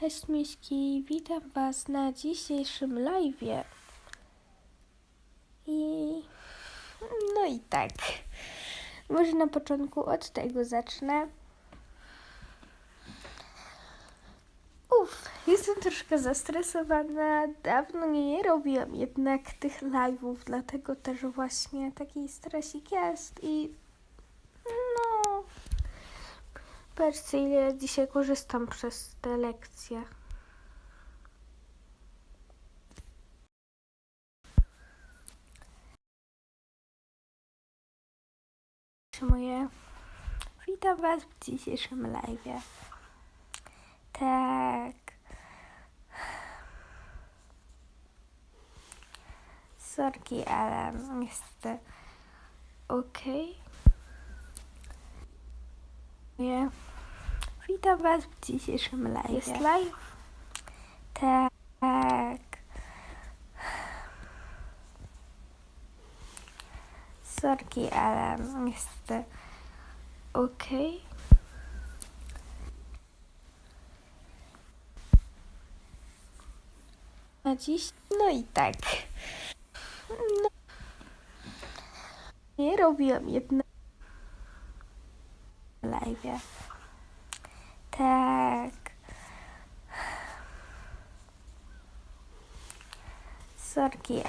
Cześć Miśki, witam Was na dzisiejszym live'ie. I no i tak. Może na początku od tego zacznę. Uff, jestem troszkę zestresowana. Dawno nie robiłam jednak tych live'ów, dlatego też właśnie taki stresik jest i no. Patrzcie, ile dzisiaj korzystam przez te lekcje. Moje. Witam Was w dzisiejszym live'ie. Tak. Sorki, ale niestety. Okej. Nie. Witam Was w dzisiejszym live. Jest live? Tak. Sorki, ale niestety. Okej. Na dziś? No i tak. No. Nie robiłam live. Tak. Sorki,